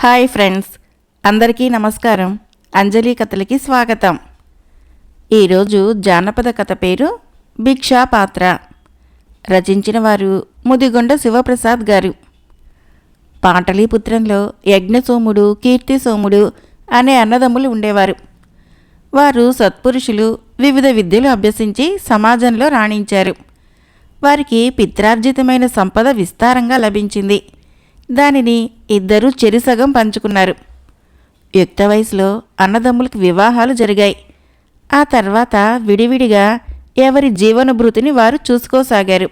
Hi friends అందరికీ నమస్కారం. అంజలి కథలకి స్వాగతం. ఈరోజు జానపద కథ పేరు భిక్షా పాత్ర. రచించిన వారు ముదిగొండ శివప్రసాద్ గారు. పాటలీపుత్రంలో యజ్ఞసోముడు కీర్తిసోముడు అనే అన్నదమ్ములు ఉండేవారు. వారు సత్పురుషులు వివిధ విద్యలు అభ్యసించి సమాజంలో రాణించారు. వారికి పిత్రార్జితమైన సంపద విస్తారంగా లభించింది. దానిని ఇద్దరూ చెరిసగం పంచుకున్నారు. యుక్త వయసులో అన్నదమ్ములకు వివాహాలు జరిగాయి. ఆ తర్వాత విడివిడిగా ఎవరి జీవనభృతిని వారు చూసుకోసాగారు.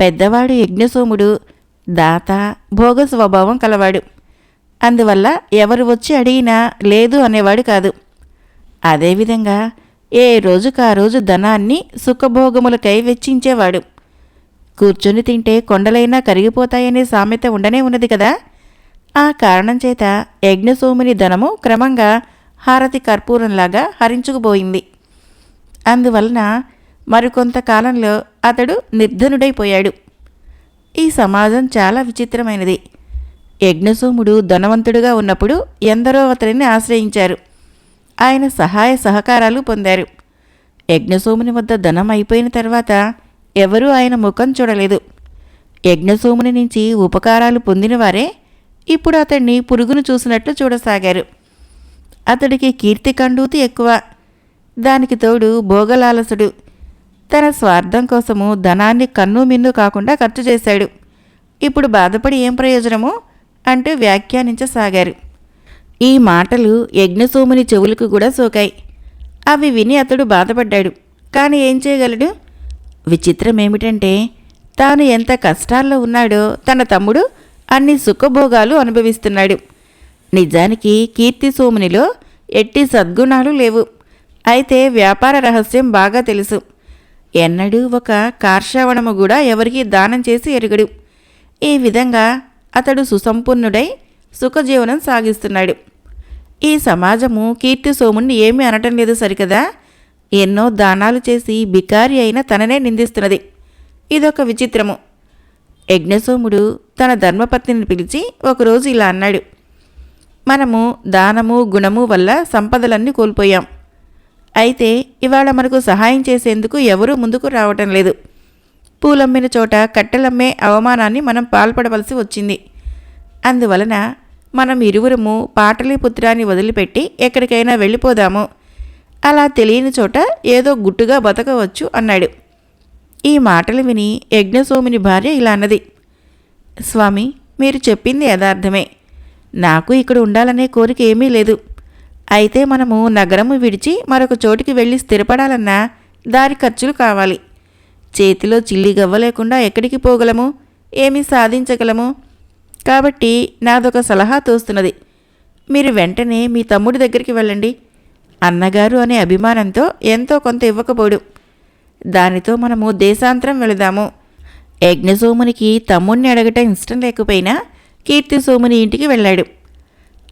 పెద్దవాడు యజ్ఞసోముడు దాత భోగ స్వభావం కలవాడు. అందువల్ల ఎవరు వచ్చి అడిగినా లేదు అనేవాడు కాదు. అదేవిధంగా ఏ రోజుకు ఆ రోజు ధనాన్ని సుఖభోగములకై వెచ్చించేవాడు. కూర్చొని తింటే కొండలైనా కరిగిపోతాయనే సామెత ఉండనే ఉన్నది కదా? ఆ కారణం చేత యజ్ఞసోముని ధనము క్రమంగా హారతి కర్పూరంలాగా హరించుకుపోయింది. అందువలన మరికొంతకాలంలో అతడు నిర్ధనుడైపోయాడు. ఈ సమాజం చాలా విచిత్రమైనది. యజ్ఞసోముడు ధనవంతుడుగా ఉన్నప్పుడు ఎందరో అతడిని ఆశ్రయించారు. ఆయన సహాయ సహకారాలు పొందారు. యజ్ఞసోముని వద్ద ధనం అయిపోయిన తర్వాత ఎవరూ ఆయన ముఖం చూడలేదు. యజ్ఞసోముని నుంచి ఉపకారాలు పొందినవారే ఇప్పుడు అతన్ని పురుగును చూసినట్లు చూడసాగారు. అతడికి కీర్తి కండూతి ఎక్కువ. దానికి తోడు భోగలాలసుడు. తన స్వార్థం కోసము ధనాన్ని కన్ను మిన్ను కాకుండా ఖర్చు చేశాడు. ఇప్పుడు బాధపడి ఏం ప్రయోజనము? అంటూ వ్యాఖ్యానించసాగారు. ఈ మాటలు యజ్ఞసోముని చెవులకు కూడా సోకాయి. అవి విని అతడు బాధపడ్డాడు. కానీ ఏం చేయగలడు? విచిత్రం ఏమిటంటే తాను ఎంత కష్టాల్లో ఉన్నాడో తన తమ్ముడు అన్ని సుఖభోగాలు అనుభవిస్తున్నాడు. నిజానికి కీర్తి సోమునిలో ఎట్టి సద్గుణాలు లేవు. అయితే వ్యాపార రహస్యం బాగా తెలుసు. ఎన్నడూ ఒక కార్షావణము కూడా ఎవరికీ దానం చేసి ఎరుగడు. ఈ విధంగా అతడు సుసంపన్నుడై సుఖజీవనం సాగిస్తున్నాడు. ఈ సమాజము కీర్తి సోముని ఏమీ అనటం లేదు సరికదా? ఎన్నో దానాలు చేసి బికారి అయిన తననే నిందిస్తున్నది. ఇదొక విచిత్రము. యజ్ఞసోముడు తన ధర్మపత్నిని పిలిచి ఒకరోజు ఇలా అన్నాడు. మనము దానము గుణము వల్ల సంపదలన్నీ కోల్పోయాం. అయితే ఇవాళ మనకు సహాయం చేసేందుకు ఎవరూ ముందుకు రావటం లేదు. పూలమ్మిన చోట కట్టెలమ్మే అవమానాన్ని మనం పాల్పడవలసి వచ్చింది. అందువలన మనం ఇరువురము పాటలీపుత్రాన్ని వదిలిపెట్టి ఎక్కడికైనా వెళ్ళిపోదాము. అలా తెలియని చోట ఏదో గుట్టుగా బతకవచ్చు అన్నాడు. ఈ మాటలు విని యజ్ఞసోముని భార్య ఇలా అన్నది. స్వామి మీరు చెప్పింది యథార్థమే. నాకు ఇక్కడ ఉండాలనే కోరిక ఏమీ లేదు. అయితే మనము నగరము విడిచి మరొక చోటికి వెళ్ళి స్థిరపడాలన్నా దారి ఖర్చులు కావాలి. చేతిలో చిల్లి గవ్వ లేకుండా ఎక్కడికి పోగలము? ఏమి సాధించగలము? కాబట్టి నాదొక సలహా తోస్తున్నది. మీరు వెంటనే మీ తమ్ముడి దగ్గరికి వెళ్ళండి. అన్నగారు అనే అభిమానంతో ఎంతో కొంత ఇవ్వకపోడు. దానితో మనము దేశాంతరం వెళదాము. యజ్ఞసోమునికి తమ్ముణ్ణి అడగటం ఇష్టం లేకపోయినా కీర్తిసోముని ఇంటికి వెళ్ళాడు.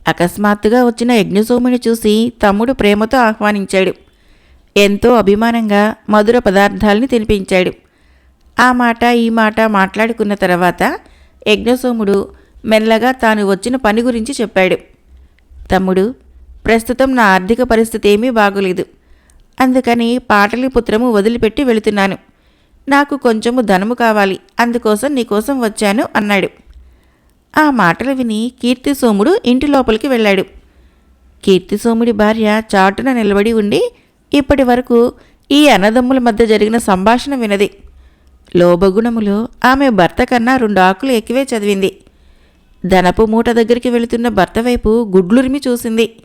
అకస్మాత్తుగా వచ్చిన యజ్ఞసోముని చూసి తమ్ముడు ప్రేమతో ఆహ్వానించాడు. ఎంతో అభిమానంగా మధుర పదార్థాల్ని తినిపించాడు. ఆ మాట ఈ మాట మాట్లాడుకున్న తర్వాత యజ్ఞసోముడు మెల్లగా తాను వచ్చిన పని గురించి చెప్పాడు. తమ్ముడు ప్రస్తుతం నా ఆర్థిక పరిస్థితి ఏమీ బాగోలేదు. అందుకని పాటలిపుత్రము వదిలిపెట్టి వెళుతున్నాను. నాకు కొంచెము ధనము కావాలి అందుకోసం నీకోసం వచ్చాను అన్నాడు. ఆ మాటలు విని కీర్తిసోముడు ఇంటి లోపలికి వెళ్ళాడు. కీర్తిసోముడి భార్య చాటున నిలబడి ఉండి ఇప్పటి వరకు ఈ అన్నదమ్ముల మధ్య జరిగిన సంభాషణ వినది. లోబగుణములో ఆమె భర్త కన్నా రెండు ఆకులు ఎక్కువే చదివింది. ధనపు మూట దగ్గరికి వెళుతున్న భర్త వైపు గుడ్లురిమి చూసింది.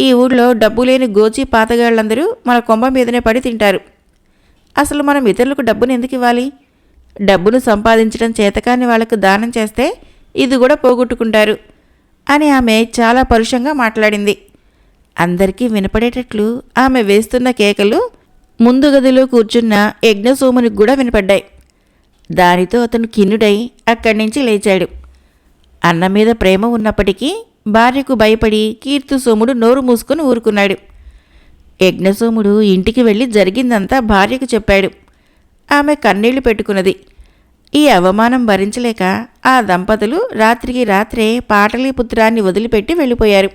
ఈ ఊళ్ళో డబ్బు లేని గోచి పాతగాళ్ళందరూ మన కొంబ మీదనే పడి తింటారు. అసలు మనం ఇతరులకు డబ్బును ఎందుకు ఇవ్వాలి? డబ్బును సంపాదించడం చేతకాని వాళ్ళకు దానం చేస్తే ఇది కూడా పోగొట్టుకుంటారు అని ఆమె చాలా పరుషంగా మాట్లాడింది. అందరికీ వినపడేటట్లు ఆమె వేస్తున్న కేకలు ముందు గదిలో కూర్చున్న యజ్ఞసోమునికి కూడా వినపడ్డాయి. దానితో అతను కిన్నుడై అక్కడి నుంచి లేచాడు. అన్న మీద ప్రేమ ఉన్నప్పటికీ భార్యకు భయపడి కీర్తిసోముడు నోరు మూసుకుని ఊరుకున్నాడు. యజ్ఞసోముడు ఇంటికి వెళ్ళి జరిగిందంతా భార్యకు చెప్పాడు. ఆమె కన్నీళ్ళు పెట్టుకున్నది. ఈ అవమానం భరించలేక ఆ దంపతులు రాత్రికి రాత్రే పాటలీపుత్రాన్ని వదిలిపెట్టి వెళ్ళిపోయారు.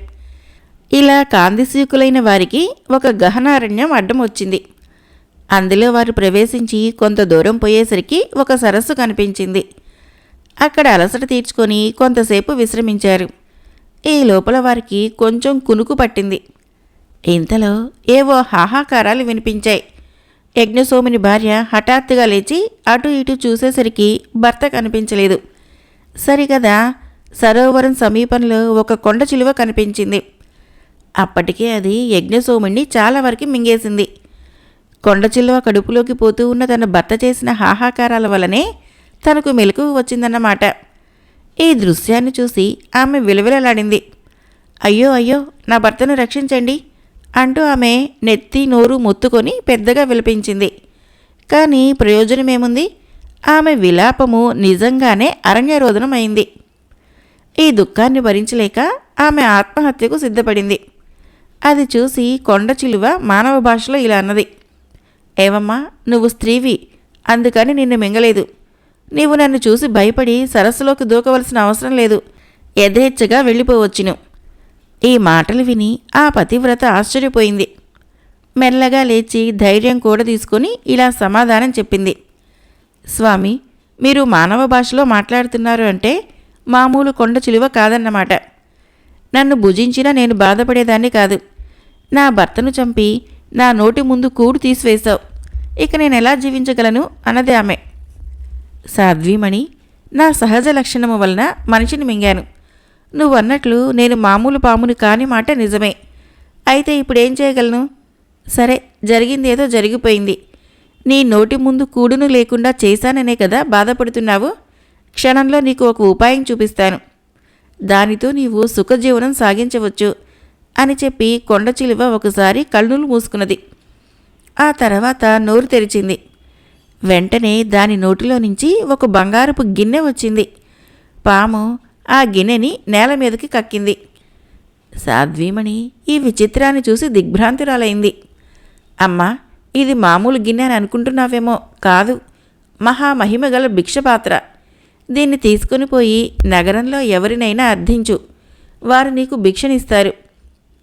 ఇలా కాందిసీకులైన వారికి ఒక గహనారణ్యం అడ్డం వచ్చింది అందులో వారు ప్రవేశించి కొంత దూరం పోయేసరికి ఒక సరస్సు కనిపించింది. అక్కడ అలసట తీర్చుకొని కొంతసేపు విశ్రమించారు. ఈ లోపల వారికి కొంచెం కునుకు పట్టింది. ఇంతలో ఏవో హాహాకారాలు వినిపించాయి. యజ్ఞసోముని భార్య హఠాత్తుగా లేచి అటు ఇటు చూసేసరికి భర్త కనిపించలేదు. సరికదా సరోవరం సమీపంలో ఒక కొండ చిలువ కనిపించింది. అప్పటికే అది యజ్ఞసోముణ్ణి చాలా వరకు మింగేసింది. కొండ చిలువ కడుపులోకి పోతూ ఉన్న తన భర్త చేసిన హాహాకారాల వల్లనే తనకు మెలకు వచ్చిందన్నమాట. ఈ దృశ్యాన్ని చూసి ఆమె విలవిలలాడింది. అయ్యో అయ్యో నా భర్తను రక్షించండి అంటూ ఆమె నెత్తి నోరు మొత్తుకొని పెద్దగా విలపించింది. కానీ ప్రయోజనమేముంది? ఆమె విలాపము నిజంగానే అరణ్యరోధనం అయింది ఈ దుఃఖాన్ని భరించలేక ఆమె ఆత్మహత్యకు సిద్ధపడింది. అది చూసి కొండ చిలువ మానవ భాషలో ఇలా అన్నది. ఏవమ్మా నువ్వు స్త్రీవి అందుకని నిన్ను మింగలేదు. నీవు నన్ను చూసి భయపడి సరస్సులోకి దూకవలసిన అవసరం లేదు. యథేచ్ఛగా వెళ్ళిపోవచ్చును. ఈ మాటలు విని ఆ పతివ్రత ఆశ్చర్యపోయింది. మెల్లగా లేచి ధైర్యం కూడా తీసుకొని ఇలా సమాధానం చెప్పింది. స్వామి మీరు మానవ భాషలో మాట్లాడుతున్నారు అంటే మామూలు కొండ చిలువ కాదన్నమాట. నన్ను భుజించినా నేను బాధపడేదాన్ని కాదు. నా భర్తను చంపి నా నోటి ముందు కూడు తీసివేశావు. ఇక నేను ఎలా జీవించగలను? అన్నది ఆమె. సాధ్వీమణి నా సహజ లక్షణము వలన మనిషిని మింగాను. నువ్వు అన్నట్లు నేను మామూలు పాముని కాని మాట నిజమే. అయితే ఇప్పుడేం చేయగలను? సరే జరిగిందేదో జరిగిపోయింది. నీ నోటి ముందు కూడును లేకుండా చేశాననే కదా బాధపడుతున్నావు? క్షణంలో నీకు ఒక ఉపాయం చూపిస్తాను. దానితో నీవు సుఖజీవనం సాగించవచ్చు అని చెప్పి కొండ చిలువ ఒకసారి కళ్ళులు మూసుకున్నది. ఆ తర్వాత నోరు తెరిచింది. వెంటనే దాని నోటిలో నుంచి ఒక బంగారపు గిన్నె వచ్చింది. పాము ఆ గిన్నెని నేల మీదకి కక్కింది. సాధ్వీమణి ఈ విచిత్రాన్ని చూసి దిగ్భ్రాంతురాలైంది. అమ్మా ఇది మామూలు గిన్నె అని అనుకుంటున్నావేమో కాదు. మహామహిమగల భిక్షపాత్ర. దీన్ని తీసుకుని పోయి నగరంలో ఎవరినైనా అర్థించు. వారు నీకు భిక్షనిస్తారు.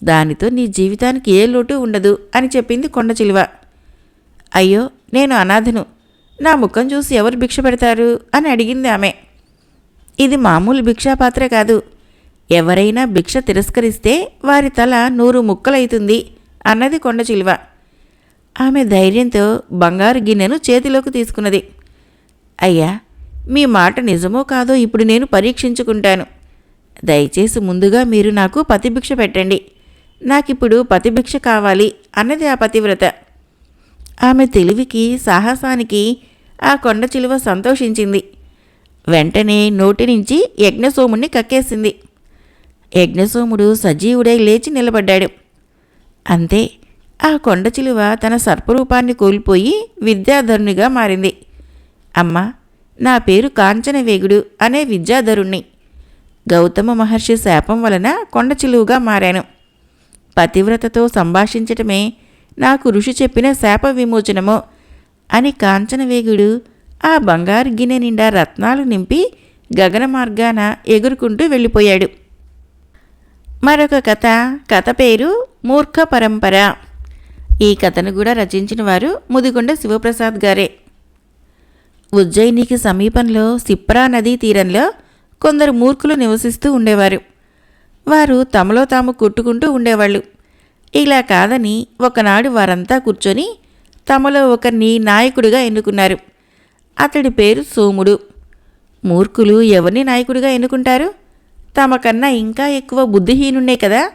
దానితో నీ జీవితానికి ఏ లోటు ఉండదు అని చెప్పింది కొండ చిలువ. అయ్యో నేను అనాథను. నా ముఖం చూసి ఎవరు భిక్ష పెడతారు అని అడిగింది ఆమె. ఇది మామూలు భిక్షాపాత్ర కాదు. ఎవరైనా భిక్ష తిరస్కరిస్తే వారి తల నూరు ముక్కలైతుంది అన్నది కొండ చిలువ. ఆమె ధైర్యంతో బంగారు గిన్నెను చేతిలోకి తీసుకున్నది. అయ్యా మీ మాట నిజమో కాదో ఇప్పుడు నేను పరీక్షించుకుంటాను. దయచేసి ముందుగా మీరు నాకు పతిభిక్ష పెట్టండి. నాకిప్పుడు పతిభిక్ష కావాలి అన్నది ఆ పతివ్రత. ఆమె తెలివికి సాహసానికి ఆ కొండ చిలువ సంతోషించింది. వెంటనే నోటి నుంచి యజ్ఞసోముణ్ణి కక్కేసింది. యజ్ఞసోముడు సజీవుడై లేచి నిలబడ్డాడు. అంతే ఆ కొండ చిలువ తన సర్పరూపాన్ని కోల్పోయి విద్యాధరునిగా మారింది. అమ్మా నా పేరు కాంచనవేగుడు అనే విద్యాధరుణ్ణి. గౌతమ మహర్షి శాపం వలన కొండ చిలువుగా మారాను. పతివ్రతతో సంభాషించటమే నాకు ఋషి చెప్పిన శాప విమోచనమో అని కాంచనవేగుడు ఆ బంగారు గిన్నె నిండా రత్నాలు నింపి గగన మార్గాన ఎగురుకుంటూ వెళ్ళిపోయాడు. మరొక కథ కథ పేరు మూర్ఖ పరంపర. ఈ కథను కూడా రచించిన వారు ముదిగొండ శివప్రసాద్ గారే. ఉజ్జయినికి సమీపంలో సిప్రా నదీ తీరంలో కొందరు మూర్ఖులు నివసిస్తూ ఉండేవారు. వారు తమలో తాము కొట్టుకుంటూ ఉండేవాళ్ళు. ఇలా కాదని ఒకనాడు వారంతా కూర్చొని తమలో ఒకరిని నాయకుడిగా ఎన్నుకున్నారు. అతడి పేరు సోముడు. మూర్ఖులు ఎవరిని నాయకుడిగా ఎన్నుకుంటారు? తమకన్నా ఇంకా ఎక్కువ బుద్ధిహీనున్నే కదా?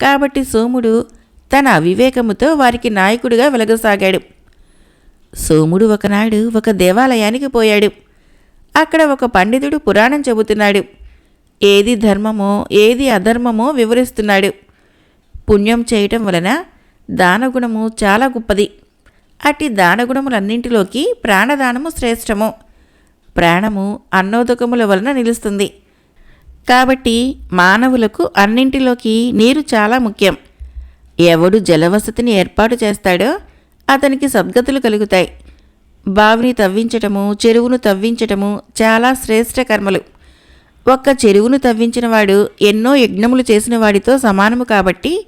కాబట్టి సోముడు తన అవివేకముతో వారికి నాయకుడిగా వెలగసాగాడు. సోముడు ఒకనాడు ఒక దేవాలయానికి పోయాడు. అక్కడ ఒక పండితుడు పురాణం చెబుతున్నాడు. ఏది ధర్మమో ఏది అధర్మమో వివరిస్తున్నాడు. పుణ్యం చేయటం వలన దానగుణము చాలా గొప్పది. అట్టి దానగుణములన్నింటిలోకి ప్రాణదానము శ్రేష్టము. ప్రాణము అన్నోదకముల వలన నిలుస్తుంది. కాబట్టి మానవులకు అన్నింటిలోకి నీరు చాలా ముఖ్యం. ఎవడు జలవసతిని ఏర్పాటు చేస్తాడో అతనికి సద్గతులు కలుగుతాయి. బావిని తవ్వించటము చెరువును తవ్వించటము చాలా శ్రేష్ట కర్మలు. ఒక్క చెరువును తవ్వించిన వాడు ఎన్నో యజ్ఞములు చేసిన వాడితో సమానము కాబట్టి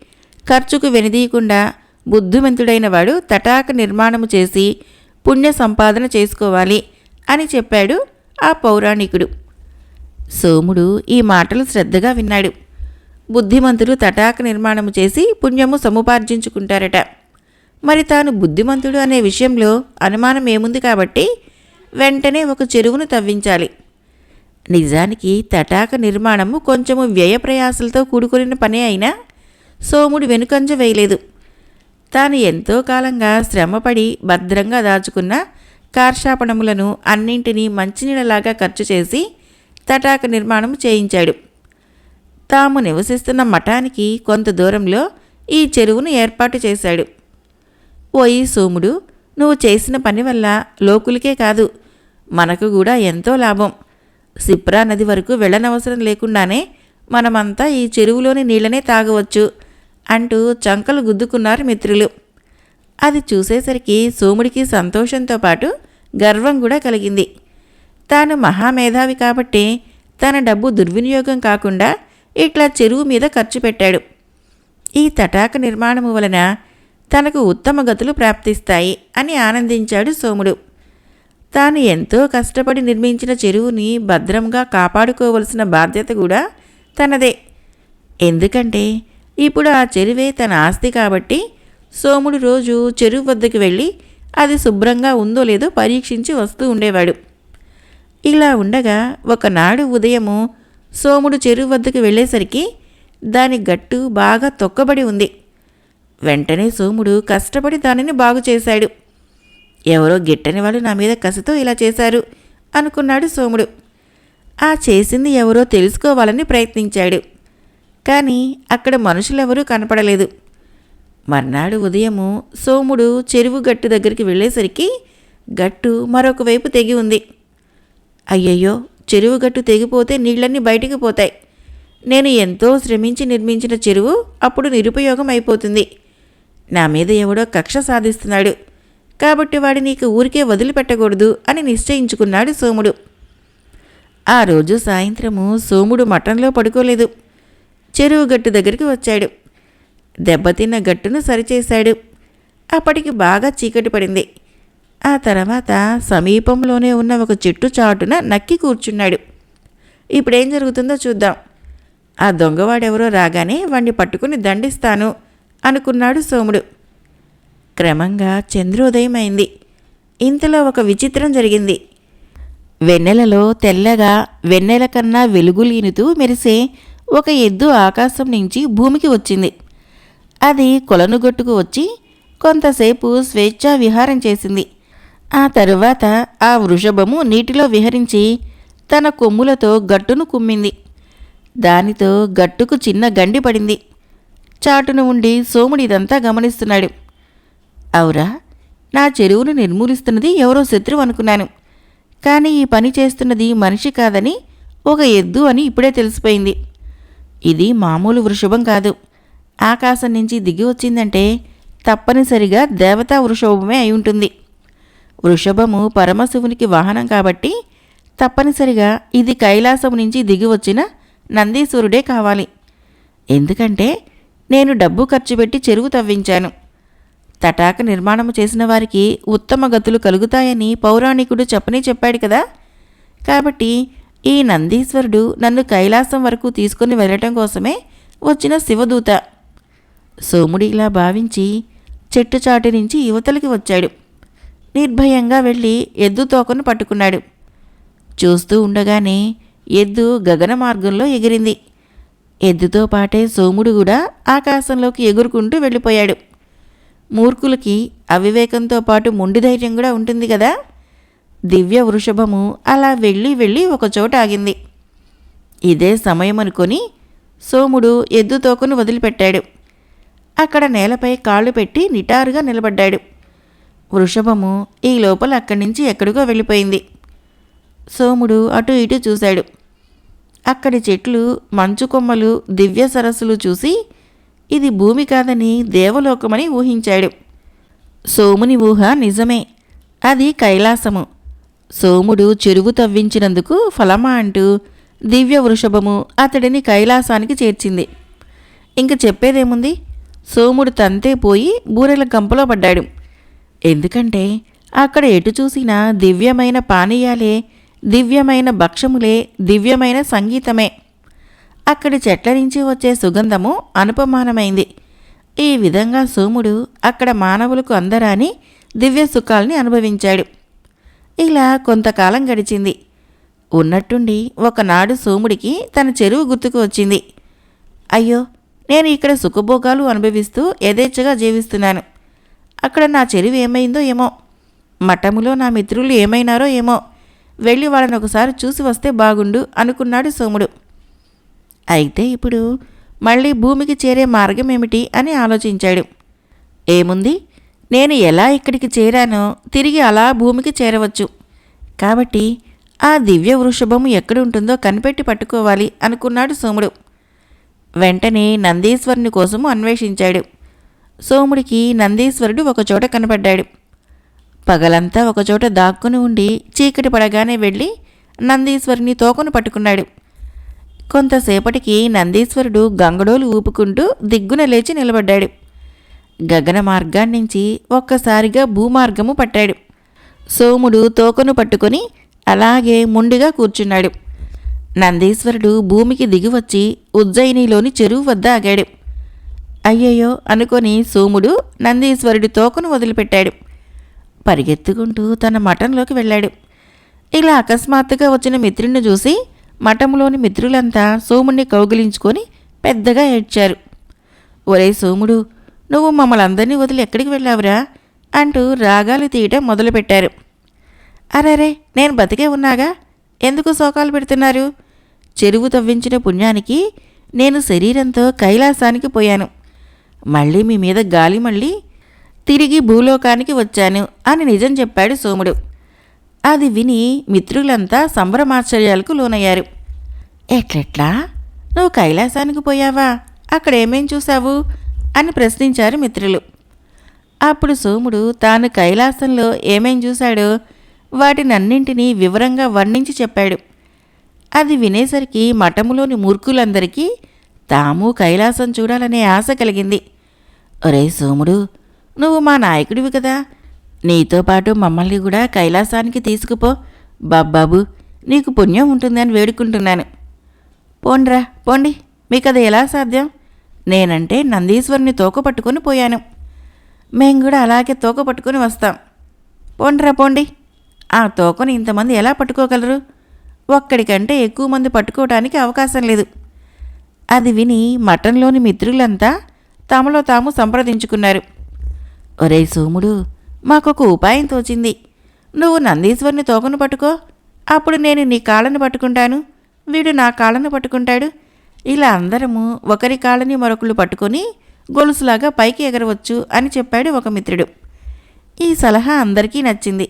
ఖర్చుకు వెనుదీయకుండా బుద్ధిమంతుడైన వాడు తటాక నిర్మాణము చేసి పుణ్య సంపాదన చేసుకోవాలి అని చెప్పాడు ఆ పౌరాణికుడు. సోముడు ఈ మాటలు శ్రద్ధగా విన్నాడు. బుద్ధిమంతులు తటాక నిర్మాణము చేసి పుణ్యము సముపార్జించుకుంటారట. మరి తాను బుద్ధిమంతుడు అనే విషయంలో అనుమానం ఏముంది కాబట్టి వెంటనే ఒక చెరువును తవ్వించాలి. నిజానికి తటాక నిర్మాణము కొంచెము వ్యయ ప్రయాసలతో కూడుకున్న పనే అయినా సోముడు వెనుకంజ వేయలేదు. తాను ఎంతో కాలంగా శ్రమపడి భద్రంగా దాచుకున్న కార్షాపణములను అన్నింటినీ మంచినీళ్ళలాగా ఖర్చు చేసి తటాక నిర్మాణం చేయించాడు. తాము నివసిస్తున్న మఠానికి కొంత దూరంలో ఈ చెరువును ఏర్పాటు చేశాడు. ఓయి సోముడు నువ్వు చేసిన పని వల్ల లోకులకే కాదు మనకు కూడా ఎంతో లాభం. సిప్రా నది వరకు వెళ్ళనవసరం లేకుండానే మనమంతా ఈ చెరువులోని నీళ్ళనే తాగవచ్చు. అంటూ చంకలు గుద్దుకున్నారు మిత్రులు. అది చూసేసరికి సోముడికి సంతోషంతో పాటు గర్వం కూడా కలిగింది. తాను మహామేధావి కాబట్టి తన డబ్బు దుర్వినియోగం కాకుండా ఇట్లా చెరువు మీద ఖర్చు పెట్టాడు. ఈ తటాక నిర్మాణము వలన తనకు ఉత్తమ గతులు ప్రాప్తిస్తాయి అని ఆనందించాడు సోముడు. తాను ఎంతో కష్టపడి నిర్మించిన చెరువుని భద్రంగా కాపాడుకోవలసిన బాధ్యత కూడా తనదే. ఎందుకంటే ఇప్పుడు ఆ చెరువే తన ఆస్తి కాబట్టి సోముడు రోజు చెరువు వద్దకు వెళ్ళి అది శుభ్రంగా ఉందో లేదో పరీక్షించి వస్తూ ఉండేవాడు. ఇలా ఉండగా ఒకనాడు ఉదయము సోముడు చెరువు వద్దకు వెళ్ళేసరికి దాని గట్టు బాగా తొక్కబడి ఉంది. వెంటనే సోముడు కష్టపడి దానిని బాగు చేశాడు. ఎవరో గిట్టని వాళ్ళు నా మీద కసితో ఇలా చేశారు అనుకున్నాడు సోముడు. ఆ చేసింది ఎవరో తెలుసుకోవాలని ప్రయత్నించాడు. కానీ అక్కడ మనుషులెవరూ కనపడలేదు. మర్నాడు ఉదయము సోముడు చెరువు గట్టు దగ్గరికి వెళ్ళేసరికి గట్టు మరొక వైపు తెగి ఉంది. అయ్యయ్యో చెరువు గట్టు తెగిపోతే నీళ్ళన్నీ బయటికి పోతాయి. నేను ఎంతో శ్రమించి నిర్మించిన చెరువు అప్పుడు నిరుపయోగం అయిపోతుంది. నా మీద ఎవడో కక్ష సాధిస్తున్నాడు. కాబట్టి వాడి నీకు ఊరికే వదిలిపెట్టకూడదు అని నిశ్చయించుకున్నాడు సోముడు. ఆ రోజు సాయంత్రము సోముడు మఠంలో పడుకోలేదు. చెరువు గట్టు దగ్గరికి వచ్చాడు. దెబ్బతిన్న గట్టును సరిచేశాడు. అప్పటికి బాగా చీకటి పడింది. ఆ తర్వాత సమీపంలోనే ఉన్న ఒక చెట్టు చాటున నక్కి కూర్చున్నాడు. ఇప్పుడేం జరుగుతుందో చూద్దాం. ఆ దొంగవాడెవరో రాగానే వాణ్ణి పట్టుకుని దండిస్తాను అనుకున్నాడు సోముడు. క్రమంగా చంద్రోదయం అయింది ఇంతలో ఒక విచిత్రం జరిగింది. వెన్నెలలో తెల్లగా వెన్నెల కన్నా వెలుగులీనుతూ మెరిసే ఒక ఎద్దు ఆకాశం నుంచి భూమికి వచ్చింది. అది కొలనుగొట్టుకు వచ్చి కొంతసేపు స్వేచ్ఛా విహారం చేసింది. ఆ తరువాత ఆ వృషభము నీటిలో విహరించి తన కొమ్ములతో గట్టును కుమ్మింది. దానితో గట్టుకు చిన్న గండి పడింది. చాటున ఉండి సోముడు ఇదంతా గమనిస్తున్నాడు. అవురా నా చెరువును నిర్మూలిస్తున్నది ఎవరో శత్రువు అనుకున్నాను. కానీ ఈ పని చేస్తున్నది మనిషి కాదని ఒక ఎద్దు అని ఇప్పుడే తెలిసిపోయింది. ఇది మామూలు వృషభం కాదు. ఆకాశం నుంచి దిగి వచ్చిందంటే తప్పనిసరిగా దేవతా వృషభమే అయి ఉంటుంది. వృషభము పరమశివునికి వాహనం కాబట్టి తప్పనిసరిగా ఇది కైలాసం నుంచి దిగి వచ్చిన నందీశ్వరుడే కావాలి. ఎందుకంటే నేను డబ్బు ఖర్చు పెట్టి చెరువు తవ్వించాను. తటాక నిర్మాణం చేసిన వారికి ఉత్తమ గతులు కలుగుతాయని పౌరాణికుడు చెప్పనే చెప్పాడు కదా. కాబట్టి ఈ నందీశ్వరుడు నన్ను కైలాసం వరకు తీసుకుని వెళ్ళటం కోసమే వచ్చిన శివదూత. సోముడి ఇలా భావించి చెట్టు చాటు నుంచి యువతలకి వచ్చాడు. నిర్భయంగా వెళ్ళి ఎద్దు తోకను పట్టుకున్నాడు. చూస్తూ ఉండగానే ఎద్దు గగన మార్గంలో ఎగిరింది. ఎద్దుతో పాటే సోముడు కూడా ఆకాశంలోకి ఎగురుకుంటూ వెళ్ళిపోయాడు. మూర్ఖులకి అవివేకంతో పాటు మొండి ధైర్యం కూడా ఉంటుంది కదా? దివ్య వృషభము అలా వెళ్ళి వెళ్ళి ఒకచోట ఆగింది. ఇదే సమయం అనుకొని సోముడు ఎద్దు తోకను వదిలిపెట్టాడు. అక్కడ నేలపై కాళ్ళు పెట్టి నిటారుగా నిలబడ్డాడు. వృషభము ఈ లోపల అక్కడి నుంచి ఎక్కడికో వెళ్ళిపోయింది. సోముడు అటు ఇటు చూశాడు. అక్కడి చెట్లు మంచు కొమ్మలు దివ్య సరస్సులు చూసి ఇది భూమి కాదని దేవలోకమని ఊహించాడు. సోముని ఊహ నిజమే. అది కైలాసము. సోముడు చెరువు తవ్వించినందుకు ఫలమా అంటూ దివ్య వృషభము అతడిని కైలాసానికి చేర్చింది. ఇంక చెప్పేదేముంది? సోముడు తంతే పోయి బూరెల గంపలో పడ్డాడు. ఎందుకంటే అక్కడ ఎటు చూసినా దివ్యమైన పానీయాలే దివ్యమైన భక్షములే దివ్యమైన సంగీతమే. అక్కడి చెట్ల నుంచి వచ్చే సుగంధము అనుపమానమైంది. ఈ విధంగా సోముడు అక్కడ మానవులకు అందరాని దివ్య సుఖాల్ని అనుభవించాడు. ఇలా కొంతకాలం గడిచింది. ఉన్నట్టుండి ఒకనాడు సోముడికి తన చెరువు గుర్తుకు వచ్చింది. అయ్యో నేను ఇక్కడ సుఖభోగాలు అనుభవిస్తూ యథేచ్ఛగా జీవిస్తున్నాను. అక్కడ నా చెరువు ఏమైందో ఏమో. మఠములో నా మిత్రులు ఏమైనారో ఏమో. వెళ్ళి వాళ్ళని ఒకసారి చూసి వస్తే బాగుండు అనుకున్నాడు సోముడు. అయితే ఇప్పుడు మళ్ళీ భూమికి చేరే మార్గం ఏమిటి అని ఆలోచించాడు. ఏముంది? నేను ఎలా ఇక్కడికి చేరానో తిరిగి అలా భూమికి చేరవచ్చు. కాబట్టి ఆ దివ్య వృషభము ఎక్కడుంటుందో కనిపెట్టి పట్టుకోవాలి అనుకున్నాడు సోముడు. వెంటనే నందీశ్వరుని కోసము అన్వేషించాడు. సోముడికి నందీశ్వరుడు ఒకచోట కనపడ్డాడు. పగలంతా ఒకచోట దాక్కుని ఉండి చీకటి పడగానే వెళ్ళి నందీశ్వరుని తోకను పట్టుకున్నాడు. కొంతసేపటికి నందీశ్వరుడు గంగడోలు ఊపుకుంటూ దిగ్గున లేచి నిలబడ్డాడు. గగన మార్గాన్నించి ఒక్కసారిగా భూమార్గము పట్టాడు. సోముడు తోకను పట్టుకొని అలాగే ముండిగా కూర్చున్నాడు. నందీశ్వరుడు భూమికి దిగివచ్చి ఉజ్జయినిలోని చెరువు వద్ద ఆగాడు. అయ్యయ్యో అనుకొని సోముడు నందీశ్వరుడి తోకను వదిలిపెట్టాడు. పరిగెత్తుకుంటూ తన మఠంలోకి వెళ్ళాడు. ఇలా అకస్మాత్తుగా వచ్చిన మిత్రుణ్ణి చూసి మఠంలోని మిత్రులంతా సోముణ్ణి కౌగిలించుకొని పెద్దగా ఏడ్చారు. ఒరే సోముడు నువ్వు మమ్మల్ని అందరినీ వదిలి ఎక్కడికి వెళ్ళావురా? అంటూ రాగాలు తీయటం మొదలుపెట్టారు. అరేరే నేను బతికే ఉన్నాగా? ఎందుకు శోకాలు పెడుతున్నారు? చెరువు తవ్వించిన పుణ్యానికి నేను శరీరంతో కైలాసానికి పోయాను. మళ్ళీ మీ మీద గాలి మళ్ళీ తిరిగి భూలోకానికి వచ్చాను అని నిజం చెప్పాడు సోముడు. అది విని మిత్రులంతా సంభ్రమాశ్చర్యాలకు లోనయ్యారు. ఎట్లెట్లా? నువ్వు కైలాసానికి పోయావా? అక్కడ ఏమేం చూశావు? అని ప్రశ్నించారు మిత్రులు. అప్పుడు సోముడు తాను కైలాసంలో ఏమేం చూశాడో వాటినన్నింటినీ వివరంగా వర్ణించి చెప్పాడు. అది వినేసరికి మఠములోని మూర్ఖులందరికీ తాము కైలాసం చూడాలనే ఆశ కలిగింది. ఒరే సోముడు నువ్వు మా నాయకుడివి కదా. నీతో పాటు మమ్మల్ని కూడా కైలాసానికి తీసుకుపో. బాబ్బాబు నీకు పుణ్యం ఉంటుందని వేడుకుంటున్నాను. పోండ్రా పోండి. మీకు అది ఎలా సాధ్యం? నేనంటే నందీశ్వరుని తోక పట్టుకొని పోయాను. మేం కూడా అలాగే తోక పట్టుకొని వస్తాం. పోండిరా పోండి. ఆ తోకను ఇంతమంది ఎలా పట్టుకోగలరు? ఒక్కడికంటే ఎక్కువ మంది పట్టుకోవడానికి అవకాశం లేదు. అది విని మఠంలోని మిత్రులంతా తమలో తాము సంప్రదించుకున్నారు. ఒరే సోముడు మాకొక ఉపాయం తోచింది. నువ్వు నందీశ్వరుని తోకను పట్టుకో. అప్పుడు నేను నీ కాళ్ళను పట్టుకుంటాను. వీడు నా కాళ్ళను పట్టుకుంటాడు. ఇలా అందరము ఒకరి కాళ్ళని మరొకళ్ళు పట్టుకొని గొలుసులాగా పైకి ఎగరవచ్చు అని చెప్పాడు ఒక మిత్రుడు. ఈ సలహా అందరికీ నచ్చింది.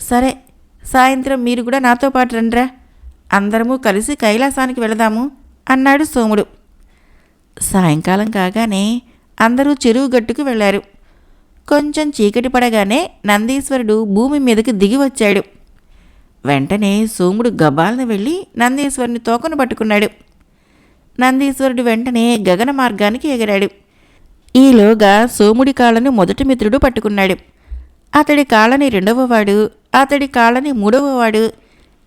సరే సాయంత్రం మీరు కూడా నాతో పాటు రండ్రా. అందరము కలిసి కైలాసానికి వెళదాము అన్నాడు సోముడు. సాయంకాలం కాగానే అందరూ చెరువు గట్టుకు వెళ్ళారు కొంచెం చీకటి పడగానే నందీశ్వరుడు భూమి మీదకి దిగి వచ్చాడు. వెంటనే సోముడు గబాలను వెళ్ళి నందీశ్వరుని తోకను పట్టుకున్నాడు. నందీశ్వరుడు వెంటనే గగన మార్గానికి ఎగిరాడు. ఈలోగా సోముడి కాళ్ళను మొదటి మిత్రుడు పట్టుకున్నాడు. అతడి కాళ్ళని రెండవవాడు అతడి కాళ్ళని మూడవవాడు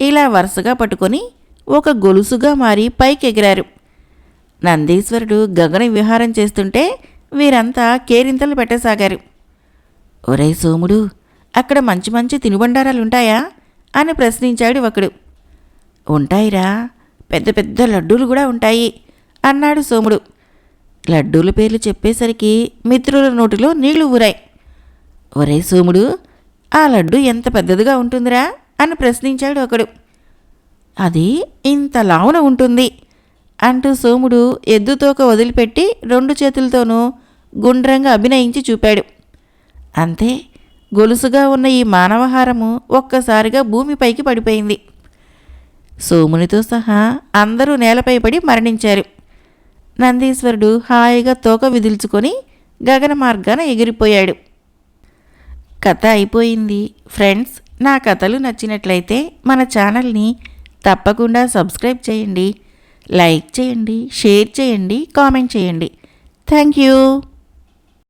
ఇలా వరుసగా పట్టుకొని ఒక గొలుసుగా మారి పైకి ఎగిరారు నందీశ్వరుడు గగన విహారం చేస్తుంటే వీరంతా కేరింతలు పెట్టసాగారు. ఒరే సోముడు అక్కడ మంచి మంచి తినుబండారాలుంటాయా? అని ప్రశ్నించాడు ఒకడు. ఉంటాయిరా పెద్ద పెద్ద లడ్డూలు కూడా ఉంటాయి. అన్నాడు సోముడు. లడ్డూల పేర్లు చెప్పేసరికి మిత్రుల నోటిలో నీళ్ళు ఊరాయి. ఒరే సోముడు ఆ లడ్డు ఎంత పెద్దదిగా ఉంటుందిరా అని ప్రశ్నించాడు ఒకడు. అది ఇంత లావున ఉంటుంది అంటూ సోముడు ఎద్దుతోక వదిలిపెట్టి రెండు చేతులతోనూ గుండ్రంగా అభినయించి చూపాడు. అంతే గొలుసుగా ఉన్న ఈ మానవహారము ఒక్కసారిగా భూమిపైకి పడిపోయింది. సోమునితో సహా అందరూ నేలపై పడి మరణించారు. నందీశ్వరుడు హాయిగా తోక విదిల్చుకొని గగన మార్గాన ఎగిరిపోయాడు. కథ అయిపోయింది. ఫ్రెండ్స్ నా కథలు నచ్చినట్లయితే మన ఛానల్ని తప్పకుండా సబ్స్క్రైబ్ చేయండి. లైక్ చేయండి షేర్ చేయండి కామెంట్ చేయండి. Thank you.